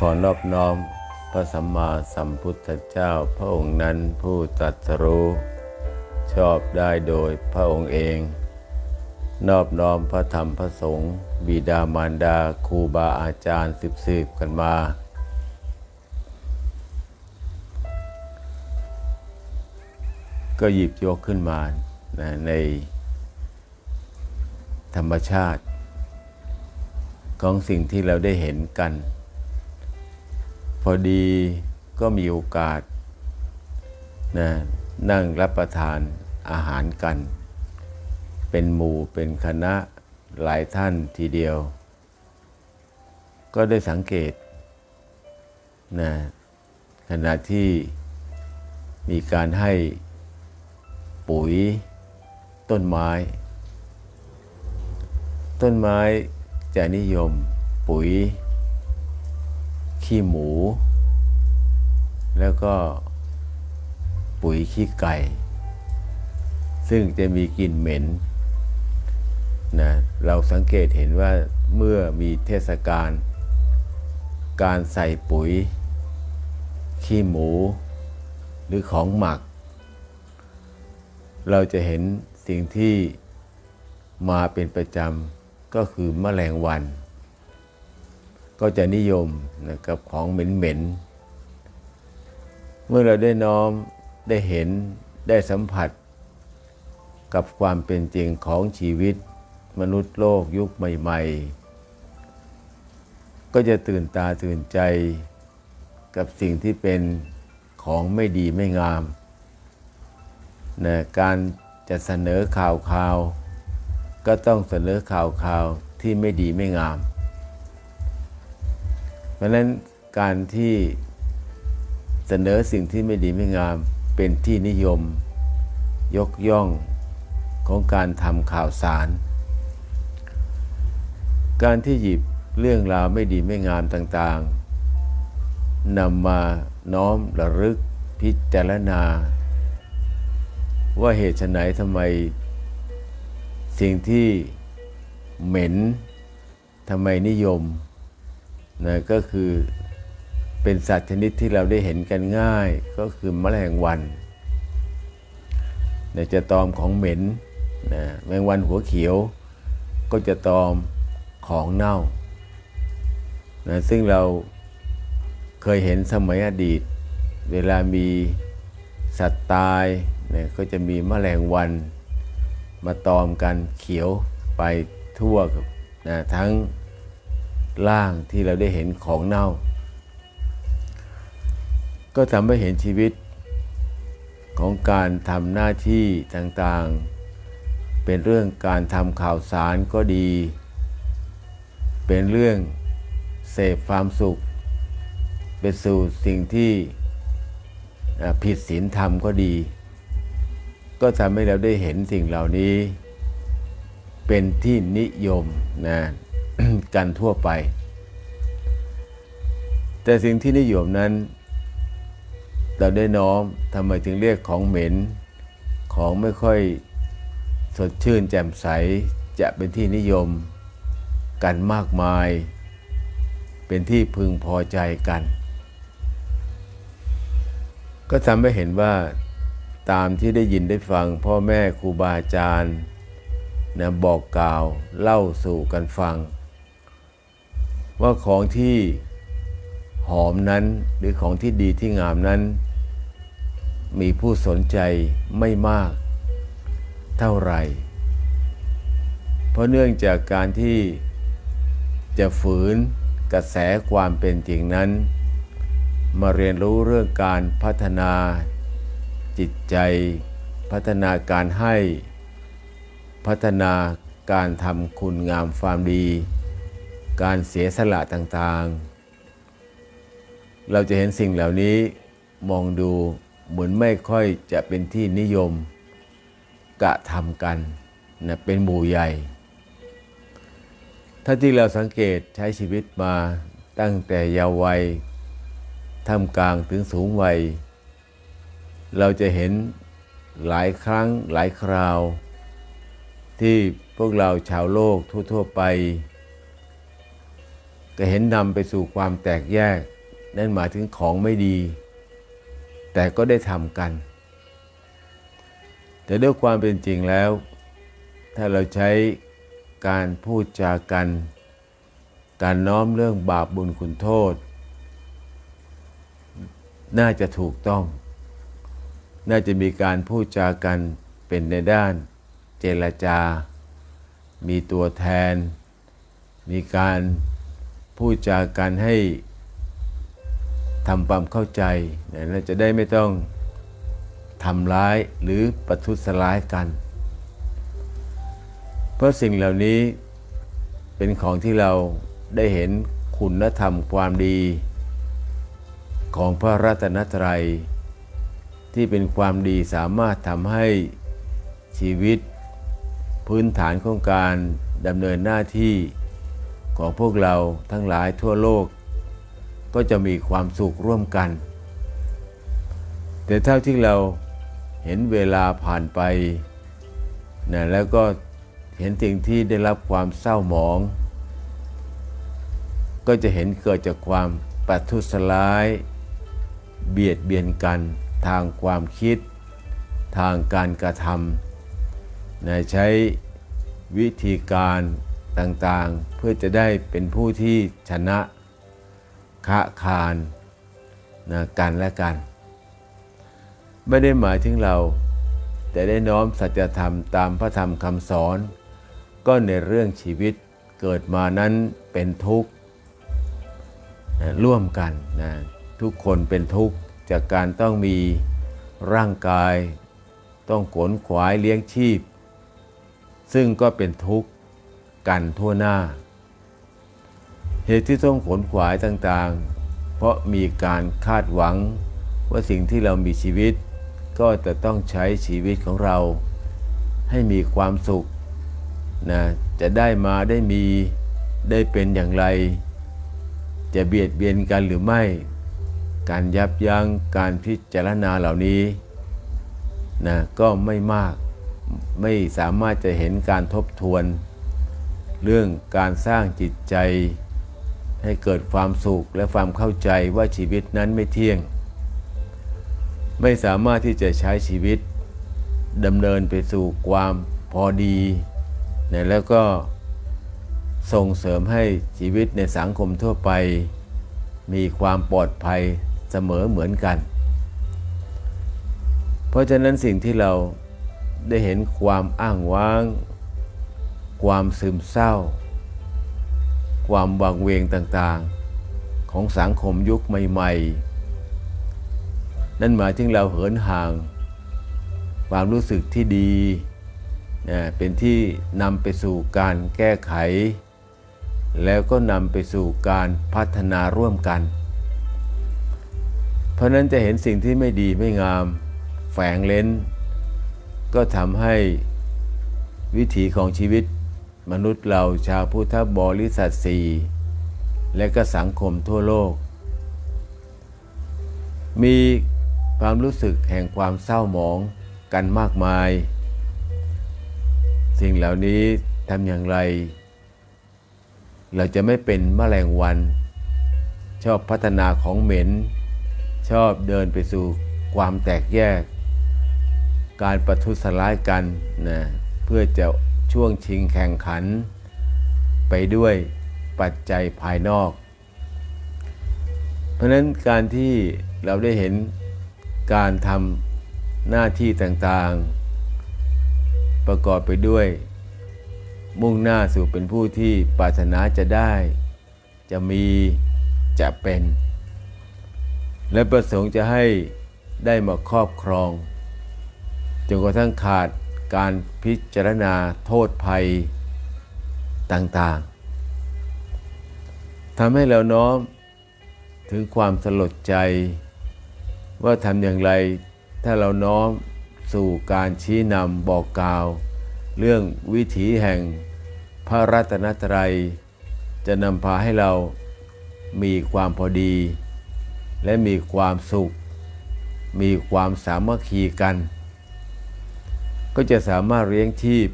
ขอนอบน้อมพระสัมมาสัมพุทธเจ้าพระองค์นั้นผู้ตรัสรู้ชอบได้โดยพระองค์เอง นอบน้อมพระธรรมพระสงฆ์บิดามารดาครูบาอาจารย์สืบสืบกันมา ก็หยิบยกขึ้นมานะในธรรมชาติ ของสิ่งที่เราได้เห็นกัน พอดีก็มีโอกาสนะนั่งรับประทานอาหารกัน เป็นหมู่เป็นคณะหลายท่านทีเดียว ก็ได้สังเกตนะขณะที่มีการให้ปุ๋ยต้นไม้ ต้นไม้จะนิยมปุ๋ย ขี้หมู แล้วก็ปุ๋ยขี้ไก่ ซึ่งจะมีกลิ่นเหม็นนะเราสังเกตเห็นว่าเมื่อมีเทศกาลการใส่ปุ๋ย ขี้หมู หรือของหมัก เราจะเห็นสิ่งที่มาเป็นประจำก็คือแมลงวัน ก็จะนิยมนะกับของเหม็นๆ เมื่อเราได้น้อมได้เห็นได้สัมผัส กับความเป็นจริงของชีวิต มนุษย์โลกยุคใหม่ ๆ ก็จะตื่นตาตื่นใจกับสิ่งที่เป็นของไม่ดีไม่งามนะการจะเสนอข่าวข่าว ก็ต้องเสนอข่าวข่าวที่ไม่ดีไม่งาม ราะฉะนั้นการที่เสนอสิ่งที่ไม่ดีไม่งามเป็นที่นิยมยกย่องของการทำข่าวสาร การที่หยิบเรื่องราวไม่ดีไม่งามต่างๆนำมาน้อมระลึกพิจารณา ว่าเหตุไฉนทำไม สิ่งที่เหม็นทำไมนิยม นะก็คือเป็นสัตว์ชนิดที่เราได้เห็นกันง่าย ก็คือแมลงวันนะจะตอมของเหม็นนะแมลงวันหัวเขียว ก็จะตอมของเน่านะซึ่งเราเคยเห็นสมัยอดีต เวลามีสัตว์ตายนะก็จะมีแมลงวันมาตอมกันเขียวไปทั่วนะทั้ง ล่างที่เราได้เห็นของเน่า ก็ทำให้เห็นชีวิตของการทำหน้าที่ต่างๆ เป็นเรื่องการทำข่าวสารก็ดี เป็นเรื่องเสพความสุข ไปสู่สิ่งที่ผิดศีลธรรมก็ดี ก็ทำให้เราได้เห็นสิ่งเหล่านี้ เป็นที่นิยมนะ กันทั่วไป แต่สิ่งที่นิยมนั้น เราได้น้อมทำไมถึงเรียกของเหม็น ของไม่ค่อยสดชื่นแจ่มใสจะเป็นที่นิยมกันมากมาย เป็นที่พึงพอใจกัน ก็ทำให้เห็นว่าตามที่ได้ยินได้ฟังพ่อแม่ครูบาอาจารย์นะบอกกล่าวเล่าสู่กันฟัง ว่าของที่หอมนั้นหรือของที่ดีที่งามนั้น มีผู้สนใจไม่มากเท่าไหร่ เพราะเนื่องจากการที่จะฝืนกระแสความเป็นจริงนั้น มาเรียนรู้เรื่องการพัฒนาจิตใจ พัฒนาการให้ พัฒนาการทำคุณงามความดี การเสียสละต่างๆ เราจะเห็นสิ่งเหล่านี้มองดูเหมือนไม่ค่อยจะเป็นที่นิยมกระทำกันนะเป็นหมู่ใหญ่ ถ้าที่เราสังเกตใช้ชีวิตมาตั้งแต่เยาว์วัยท่ามกลางถึงสูงวัย เราจะเห็นหลายครั้งหลายคราว ที่พวกเราชาวโลกทั่ว ๆ ไป ก็เห็นนำไปสู่ความแตกแยก นั่นหมายถึงของไม่ดี แต่ก็ได้ทำกัน แต่ด้วยความเป็นจริงแล้ว ถ้าเราใช้การพูดจากัน การน้อมเรื่องบาปบุญคุณโทษ น่าจะถูกต้อง น่าจะมีการพูดจากันเป็นในด้านเจรจา มีตัวแทน มีการ พูดจากันให้ทำความเข้าใจนะเราจะได้ไม่ต้องทำร้ายหรือประทุษร้ายกัน เพราะสิ่งเหล่านี้เป็นของที่เราได้เห็นคุณธรรมความดี ของพระรัตนตรัย ที่เป็นความดีสามารถทำให้ชีวิต พื้นฐานของการดำเนินหน้าที่ ของพวกเราทั้งหลายทั่วโลก ก็จะมีความสุขร่วมกัน แต่เท่าที่เราเห็นเวลาผ่านไปนะแล้วก็เห็นสิ่งที่ได้รับความเศร้าหมอง ก็จะเห็นเกิดจากความปัทุสร้าย เบียดเบียนกันทางความคิด ทางการกระทำนะใช้วิธีการ ต่างๆ เพื่อจะได้เป็นผู้ที่ชนะคะคานนะกันและกัน ไม่ได้หมายถึงเรา แต่ได้น้อมสัจธรรมตามพระธรรมคำสอน ก็ในเรื่องชีวิตเกิดมานั้นเป็นทุกข์นะร่วมกันนะทุกคนเป็นทุกข์จากการต้องมีร่างกาย ต้องขนขวายเลี้ยงชีพ ซึ่งก็เป็นทุกข์ กันทั่วหน้า เหตุที่ต้องขนขวายต่างๆ เพราะมีการคาดหวังว่าสิ่งที่เรามีชีวิต ก็จะต้องใช้ชีวิตของเรา ให้มีความสุขนะจะได้มาได้มีได้เป็นอย่างไร จะเบียดเบียนกันหรือไม่ การยับยั้งการพิจารณาเหล่านี้นะก็ไม่มากไม่สามารถจะเห็นการทบทวน เรื่องการสร้างจิตใจ ให้เกิดความสุขและความเข้าใจว่าชีวิตนั้นไม่เที่ยง ไม่สามารถที่จะใช้ชีวิตดำเนินไปสู่ความพอดีนะแล้วก็ส่งเสริมให้ชีวิตในสังคมทั่วไป มีความปลอดภัยเสมอเหมือนกัน เพราะฉะนั้นสิ่งที่เราได้เห็นความอ้างว้าง ความซึมเศร้า ความวังเวงต่างๆ ของสังคมยุคใหม่ ๆ นั่นหมายถึงเราเหินห่าง ความรู้สึกที่ดีนะเป็นที่นำไปสู่การแก้ไข แล้วก็นำไปสู่การพัฒนาร่วมกัน เพราะนั้นจะเห็นสิ่งที่ไม่ดีไม่งาม แฝงเล้น ก็ทำให้วิถีของชีวิต มนุษย์เราชาวพุทธบริษัทสี่และก็สังคมทั่วโลก มีความรู้สึกแห่งความเศร้าหมองกันมากมาย สิ่งเหล่านี้ทำอย่างไร เราจะไม่เป็นแมลงวัน ชอบพัฒนาของเหม็น ชอบเดินไปสู่ความแตกแยก การประทุษร้ายกันนะเพื่อจะ ช่วงชิงแข่งขัน ไปด้วยปัจจัยภายนอก เพราะนั้นการที่เราได้เห็นการทำหน้าที่ต่างๆ ประกอบไปด้วย มุ่งหน้าสู่เป็นผู้ที่ปรารถนาจะได้ จะมีจะเป็น และประสงค์จะให้ได้มาครอบครองจนกระทั่งขาด การพิจารณาโทษภัยต่างๆทำให้เราน้อมถึงความสลดใจ ว่าทำอย่างไรถ้าเราน้อมสู่การชี้นำบอกกล่าว เรื่องวิถีแห่งพระรัตนตรัย จะนำพาให้เรามีความพอดี และมีความสุข มีความสามัคคีกัน ก็จะสามารถเลี้ยงชีพ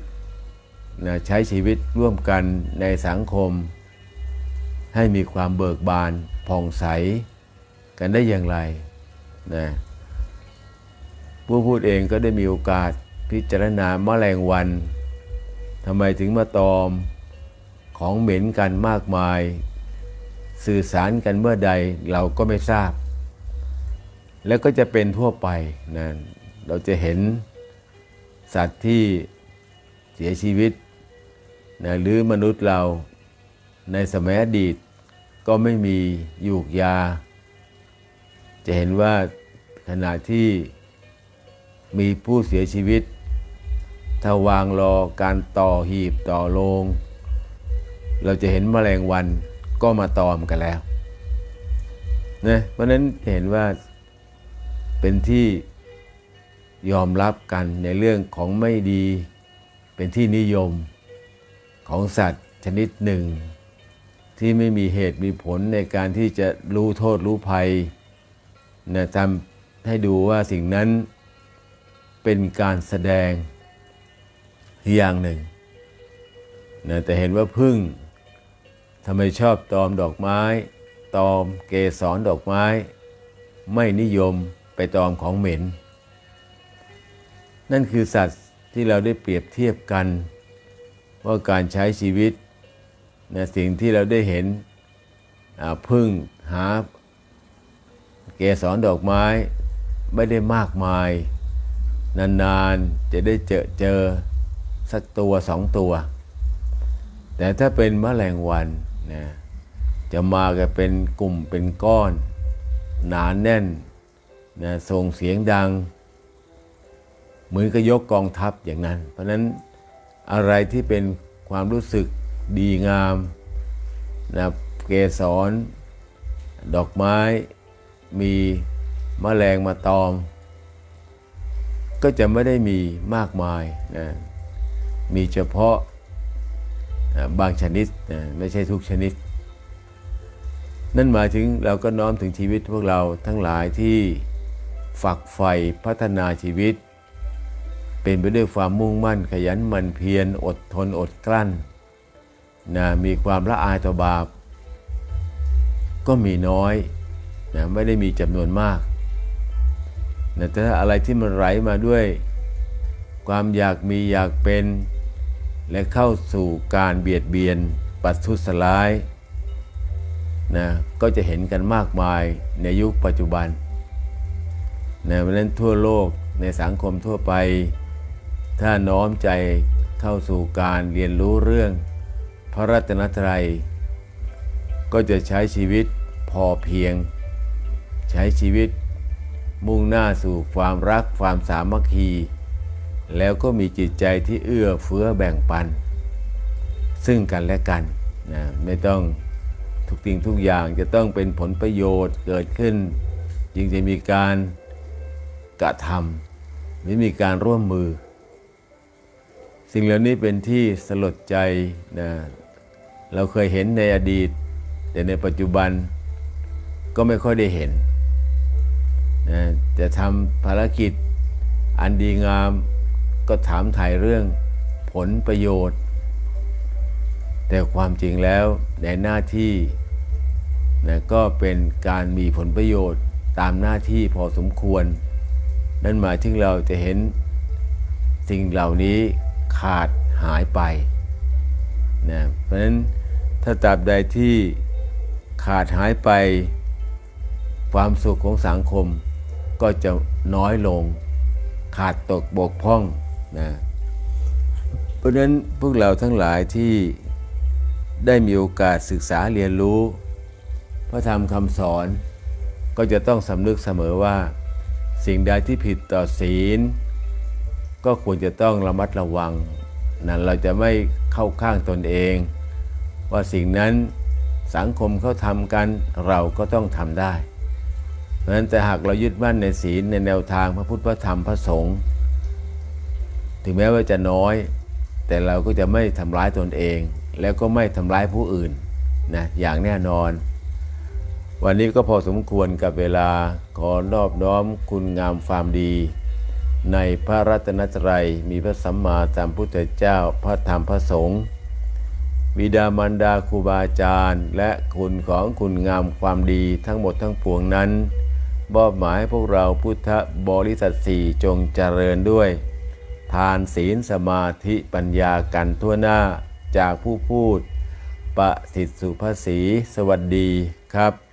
นะใช้ชีวิตร่วมกันในสังคม ให้มีความเบิกบานผ่องใสกันได้อย่างไรนะผู้พูดเองก็ได้มีโอกาสพิจารณาแมลงวันทำไมถึงมาตอมของเหม็นกันมากมาย สื่อสารกันเมื่อใดเราก็ไม่ทราบ แล้วก็จะเป็นทั่วไปนะเราจะเห็น สัตว์ที่เสียชีวิตนะหรือมนุษย์เราในสมัยอดีตก็ไม่มียูกยา จะเห็นว่าขณะที่มีผู้เสียชีวิต ถ้าวางรอการต่อหีบต่อโลง เราจะเห็นแมลงวันก็มาตอมกันแล้วนะเพราะนั้นเห็นว่าเป็นที่ ยอมรับกันในเรื่องของไม่ดีเป็นที่นิยมของสัตว์ชนิดหนึ่ง ที่ไม่มีเหตุมีผลในการที่จะรู้โทษรู้ภัยนะทำให้ดูว่าสิ่งนั้นเป็นการแสดงอย่างหนึ่งนะแต่เห็นว่าพึ่งทำไมชอบตอมดอกไม้ ตอมเกสรดอกไม้ ไม่นิยมไปตอมของเหม็น นั่นคือสัตว์ที่เราได้เปรียบเทียบกัน ว่าการใช้ชีวิตนะสิ่งที่เราได้เห็นพึ่งหาเกสรดอกไม้ไม่ได้มากมาย นานๆจะได้เจอเจอสักตัวสองตัว แต่ถ้าเป็นแมลงวันนะจะมากันเป็นกลุ่มเป็นก้อน หนานแน่นนะส่งเสียงดัง เหมือนกับยกกองทัพอย่างนั้น เพราะฉะนั้นอะไรที่เป็นความรู้สึกดีงามนะเกสรดอกไม้มีมแมลงมาตอม ก็จะไม่ได้มีมากมายนะมีเฉพาะนะบางชนิดนะไม่ใช่ทุกชนิด นั่นหมายถึงเราก็น้อมถึงชีวิตพวกเราทั้งหลายที่ฝักใฝ่พัฒนาชีวิต เป็นไปด้วยความมุ่งมั่นขยันหมั่นเพียรอดทนอดกลั้นนะมีความละอายต่อบาป ก็มีน้อยนะไม่ได้มีจำนวนมากนะแต่ถ้าอะไรที่มันไหลมาด้วย ความอยากมีอยากเป็น และเข้าสู่การเบียดเบียนปัดทุสลายนะก็จะเห็นกันมากมายในยุคปัจจุบันนะเพราะฉะนั้นทั่วโลกในสังคมทั่วไป ถ้าน้อมใจเข้าสู่การเรียนรู้เรื่อง พระรัตนตรัย ก็จะใช้ชีวิตพอเพียง ใช้ชีวิตมุ่งหน้าสู่ความรักความสามัคคี แล้วก็มีจิตใจที่เอื้อเฟื้อแบ่งปัน ซึ่งกันและกันนะไม่ต้องทุกสิ่งทุกอย่างจะต้องเป็นผลประโยชน์เกิดขึ้น จึงจะมีการกระทำหรือมีการร่วมมือ สิ่งเหล่านี้เป็นที่สลดใจนะเราเคยเห็นในอดีต แต่ในปัจจุบันก็ไม่ค่อยได้เห็นนะจะทำภารกิจอันดีงามก็ถามถ่ายเรื่องผลประโยชน์ แต่ความจริงแล้วในหน้าที่นะก็เป็นการมีผลประโยชน์ตามหน้าที่พอสมควร นั่นหมายถึงเราจะเห็นสิ่งเหล่านี้ ขาดหายไปนะเพราะฉะนั้นถ้าตราบใดที่ขาดหายไป ความสุขของสังคมก็จะน้อยลง ขาดตกบกพร่องนะเพราะฉะนั้นพวกเราทั้งหลายที่ได้มีโอกาสศึกษาเรียนรู้ พระธรรมคำสอนก็จะต้องสำนึกเสมอว่า สิ่งใดที่ผิดต่อศีล ก็ควรจะต้องระมัดระวังนั้นเราจะไม่เข้าข้างตนเอง ว่าสิ่งนั้นสังคมเขาทำกันเราก็ต้องทำได้ เพราะฉะนั้นแต่หากเรายึดมั่นในศีลในแนวทางพระพุทธพระธรรมพระสงฆ์ถึงแม้ว่าจะน้อย แต่เราก็จะไม่ทำร้ายตนเอง แล้วก็ไม่ทำร้ายผู้อื่นนะอย่างแน่นอน วันนี้ก็พอสมควรกับเวลาขอนอบน้อมคุณงามความดี ในพระรัตนตรัยมีพระสัมมาสัมพุทธเจ้าพระธรรมพระสงฆ์บิดามารดาครูบาอาจารย์ และคุณของคุณงามความดีทั้งหมดทั้งปวงนั้นมอบหมายให้พวกเราพุทธบริษัทสี่จงเจริญด้วย ทานศีลสมาธิปัญญากันทั่วหน้าจากผู้พูด ประสิทธิสุภาษีสวัสดีครับ